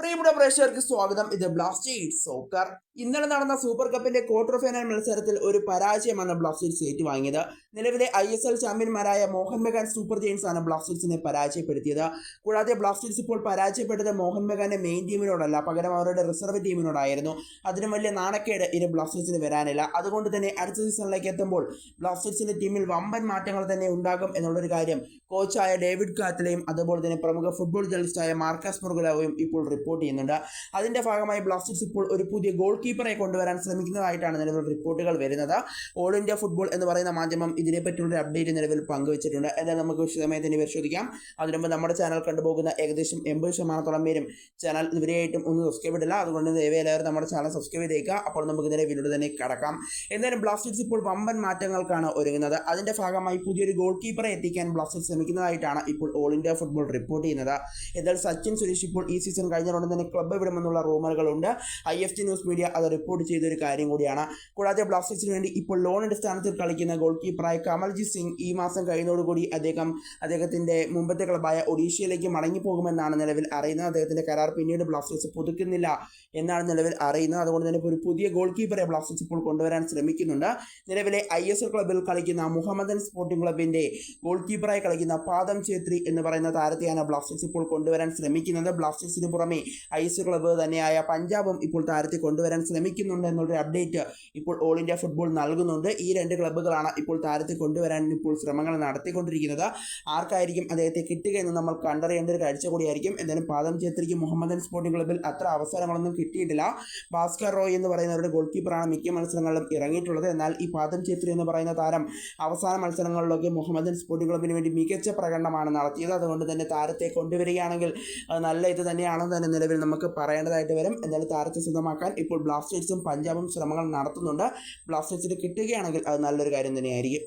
പ്രിയപ്പെട്ട പ്രേക്ഷകർക്ക് സ്വാഗതം. ഇത് ബ്ലാസ്റ്റേഴ്സ് സോക്കർ ഇന്നലെ നടന്ന സൂപ്പർ കപ്പിന്റെ ക്വാർട്ടർ ഫൈനൽ മത്സരത്തിൽ ഒരു പരാജയമാണ് ബ്ലാസ്റ്റേഴ്സ് ഏറ്റുവാങ്ങിയത് നിലവിലെ ഐ എസ് എൽ ചാമ്പ്യന്മാരായ മോഹൻ ബഗാൻ സൂപ്പർ ജെയിൻസ് ആണ് ബ്ലാസ്റ്റേഴ്സിനെ പരാജയപ്പെടുത്തിയത്. കൂടാതെ ബ്ലാസ്റ്റേഴ്സ് ഇപ്പോൾ പരാജയപ്പെട്ടത് മോഹൻ ബഗാന്റെ മെയിൻ ടീമിനോടല്ല പകരം അവരുടെ റിസർവ് ടീമിനോടായിരുന്നു അതിനും വലിയ നാണക്കേട് ഇനി ബ്ലാസ്റ്റേഴ്സിന് വരാനില്ല. അതുകൊണ്ട് തന്നെ അടുത്ത സീസണിലേക്ക് എത്തുമ്പോൾ ബ്ലാസ്റ്റേഴ്സിന്റെ ടീമിൽ വമ്പൻ മാറ്റങ്ങൾ തന്നെ ഉണ്ടാകും എന്നുള്ളൊരു കാര്യം കോച്ചായ ഡേവിഡ് കാത്തലയും അതുപോലെ തന്നെ പ്രമുഖ ഫുട്ബോൾ ജേർണലിസ്റ്റായ മാർക്കസ് മുർഗുലാവും ഇപ്പോൾ റിപ്പോർട്ട് ചെയ്യുന്നുണ്ട്. അതിന്റെ ഭാഗമായി ബ്ലാസ്റ്റേഴ്സ് ഇപ്പോൾ ഒരു പുതിയ ഗോൾ കീപ്പറെ കൊണ്ടുവരാൻ ശ്രമിക്കുന്നതായിട്ടാണ് നിലവിൽ റിപ്പോർട്ടുകൾ വരുന്നത്. ഓൾ ഇന്ത്യ ഫുട്ബോൾ എന്ന് പറയുന്ന മാധ്യമം ഇതിനെപ്പറ്റിയുള്ള അപ്ഡേറ്റ് നിലവിൽ പങ്കുവച്ചിട്ടുണ്ട്. എന്നാൽ നമുക്ക് വിശദമായി തന്നെ പരിശോധിക്കാം. അതിനുമ്പ് നമ്മുടെ ചാനൽ കണ്ടുപോകുന്ന ഏകദേശം എൺപത് ശതമാനത്തോളം പേരും ചാനൽ ഇതുവരെയായിട്ടും ഒന്നും സബ്സ്ക്രൈബ് ഇടില്ല അതുകൊണ്ട് ദയവായാലും നമ്മുടെ ചാനൽ സബ്സ്ക്രൈബ് ചെയ്തേക്കുക. അപ്പോൾ നമുക്ക് വീഡിയോ തന്നെ കടക്കാം. എന്തായാലും ബ്ലാസ്റ്റേഴ്സ് ഇപ്പോൾ വമ്പൻ മാറ്റങ്ങൾക്കാണ് ഒരുങ്ങുന്നത്. അതിന്റെ ഭാഗമായി പുതിയൊരു ഗോൾ കീപ്പറെ എത്തിക്കാൻ ബ്ലാസ്റ്റേഴ്സ് ശ്രമിക്കുന്നതായിട്ടാണ് ഇപ്പോൾ ഓൾ ഇന്ത്യ ഫുട്ബോൾ റിപ്പോർട്ട് ചെയ്യുന്നത്. എന്നാൽ സച്ചിൻ സുരേഷ് ഇപ്പോൾ ഈ സീസൺ കഴിഞ്ഞുകൊണ്ട് തന്നെ ക്ലബ്ബ് വിടുമെന്നുള്ള റൂമറുകളുണ്ട് I F G news media അത് റിപ്പോർട്ട് ചെയ്ത ഒരു കാര്യം കൂടിയാണ്. കൂടാതെ ബ്ലാസ്റ്റേഴ്സിന് വേണ്ടി ഇപ്പോൾ ലോൺ അടിസ്ഥാനത്തിൽ കളിക്കുന്ന ഗോൾ കീപ്പറായ കമൽജിത് സിംഗ് ഈ മാസം കഴിയുന്നതോടുകൂടി അദ്ദേഹം അദ്ദേഹത്തിന്റെ മുമ്പത്തെ ക്ലബായ ഒഡീഷയിലേക്ക് മടങ്ങി മടങ്ങിപ്പോകുമെന്നാണ് നിലവിൽ അറിയുന്നത്. അദ്ദേഹത്തിന്റെ കരാർ പിന്നീട് ബ്ലാസ്റ്റേഴ്സ് പുതുക്കുന്നില്ല എന്നാണ് നിലവിൽ അറിയുന്നത്. അതുകൊണ്ട് തന്നെ ഒരു പുതിയ ഗോൾ കീപ്പറെ ബ്ലാസ്റ്റേഴ്സ് ഇപ്പോൾ കൊണ്ടുവരാൻ ശ്രമിക്കുന്നുണ്ട്. നിലവിലെ ഐ എസ് എൽ ക്ലബ്ബിൽ കളിക്കുന്ന മുഹമ്മദൻ സ്പോർട്ടിംഗ് ക്ലബിന്റെ ഗോൾ കീപ്പറായി കളിക്കുന്ന പാദം ഛേത്രി എന്ന് പറയുന്ന താരത്തെയാണ് ബ്ലാസ്റ്റേഴ്സ് ഇപ്പോൾ കൊണ്ടുവരാൻ ശ്രമിക്കുന്നത്. ബ്ലാസ്റ്റേഴ്സിന് പുറമെ ഐ എസ് ക്ലബ്ബ് തന്നെയായ പഞ്ചാബും ഇപ്പോൾ താരത്തെ കൊണ്ടുവരാൻ ശ്രമിക്കുന്നുണ്ട് എന്നുള്ളൊരു അപ്ഡേറ്റ് ഇപ്പോൾ ഓൾ ഇന്ത്യ ഫുട്ബോൾ നൽകുന്നുണ്ട്. ഈ രണ്ട് ക്ലബ്ബുകളാണ് ഇപ്പോൾ താരത്തെ കൊണ്ടുവരാൻ ഇപ്പോൾ ശ്രമങ്ങൾ നടത്തിക്കൊണ്ടിരിക്കുന്നത്. ആർക്കായിരിക്കും അദ്ദേഹത്തെ കിട്ടുക എന്ന് നമ്മൾ കണ്ടറിയേണ്ട ഒരു കാഴ്ച കൂടിയായിരിക്കും. എന്തായാലും പാദം ചേത്രിക്ക് മുഹമ്മദൻ സ്പോർട്ടിംഗ് ക്ലബ്ബിൽ. അത്ര അവസരങ്ങളൊന്നും കിട്ടിയിട്ടില്ല. ഭാസ്കർ റോയ് എന്ന് പറയുന്നവരുടെ ഗോൾ കീപ്പറാണ് മിക്ക മത്സരങ്ങളിലും ഇറങ്ങിയിട്ടുള്ളത്. എന്നാൽ ഈ പാദം ചേത്രി എന്ന് പറയുന്ന താരം അവസാന മത്സരങ്ങളിലൊക്കെ മുഹമ്മദൻ സ്പോർട്ടിംഗ് ക്ലബ്ബിന് വേണ്ടി മികച്ച പ്രകടനമാണ് നടത്തിയത്. അതുകൊണ്ട് തന്നെ താരത്തെ കൊണ്ടുവരികയാണെങ്കിൽ നല്ല ഇത് തന്നെയാണെന്ന് തന്നെ നിലവിൽ നമുക്ക് പറയേണ്ടതായിട്ട് വരും. എന്നാൽ താരത്തെ സ്വന്തമാക്കാൻ ഇപ്പോൾ ബ്ലാസ്റ്റേഴ്സും പഞ്ചാബും ശ്രമങ്ങൾ നടത്തുന്നുണ്ട്. ബ്ലാസ്റ്റേഴ്സിന് കിട്ടുകയാണെങ്കിൽ അത് നല്ലൊരു കാര്യം തന്നെയായിരിക്കും.